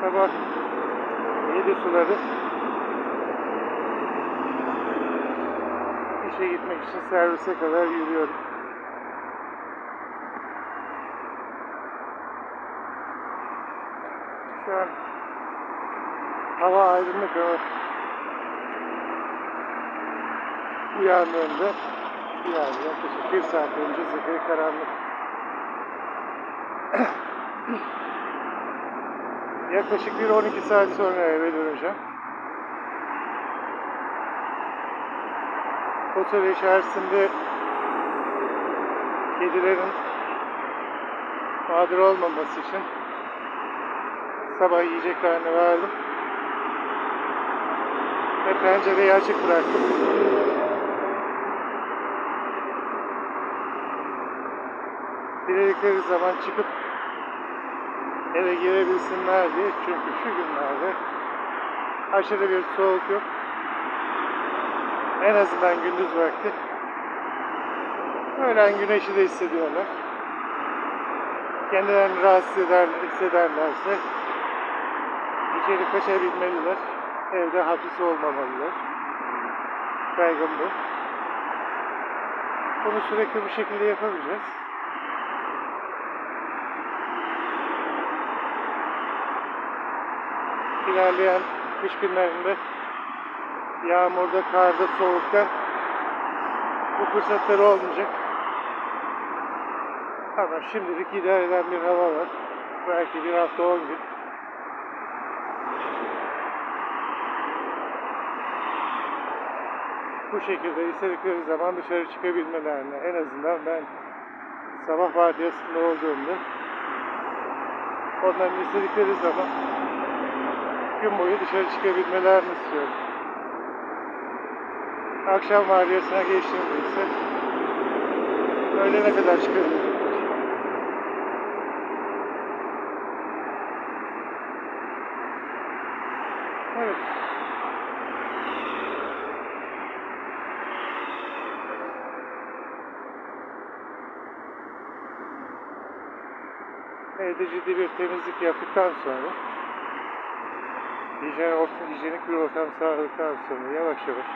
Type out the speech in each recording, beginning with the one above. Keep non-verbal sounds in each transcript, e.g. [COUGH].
Sabah 7 suları işe gitmek için servise kadar yürüyorum. Şu an hava aydınlık ama uyandığımda yani yaklaşık bir saat önce zifiri karanlık. [CLEARS THROAT] Yaklaşık bir 12 saat sonra eve döneceğim. Otel içerisinde kedilerin mağdur olmaması için sabah yiyeceklerini verdim. Ve pencereyi açık bıraktım. Diledikleri zaman çıkıp eve girebilsinler diye. Çünkü şu günlerde aşırı bir soğuk yok. En azından gündüz vakti. Öğlen güneşi de hissediyorlar. Kendilerini rahatsız eder, hissederlerse içeri kaçabilmeliler. Evde hapis olmamalılar. Kaygım bu. Bunu sürekli bu şekilde yapamayacağız. İlerleyen kış günlerinde yağmurda, karda, soğukta bu fırsatları olmayacak. Ama şimdilik idare eden bir hava var. Belki bir hafta on gün. Bu şekilde istedikleri zaman dışarı çıkabilmelerine en azından ben sabah vardiyasında olduğumda onların istedikleri zaman gün boyu dışarı çıkabilmelerini istiyorum. Akşam vardiyasına geçtiğimde ise öğlene kadar çıkabilecekler. Evet. Evde ciddi bir temizlik yaptıktan sonra hijyen, ortam, hijyenik bir ortam sağladıktan sonra yavaş yavaş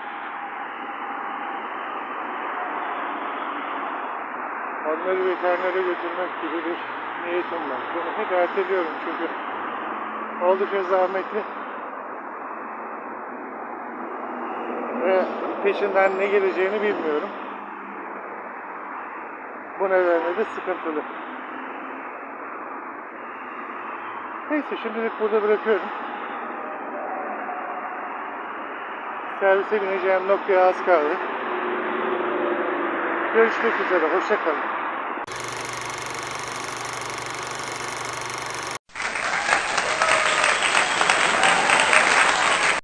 onları veterinere götürmek gibi bir niyetim var. Bunu hep erteliyorum çünkü oldukça zahmetli ve peşinden ne geleceğini bilmiyorum. Bu nedenle de sıkıntılı. Neyse şimdilik burada bırakıyorum. Servise bineceğim noktaya az kaldı. Görüşmek üzere. Hoşçakalın.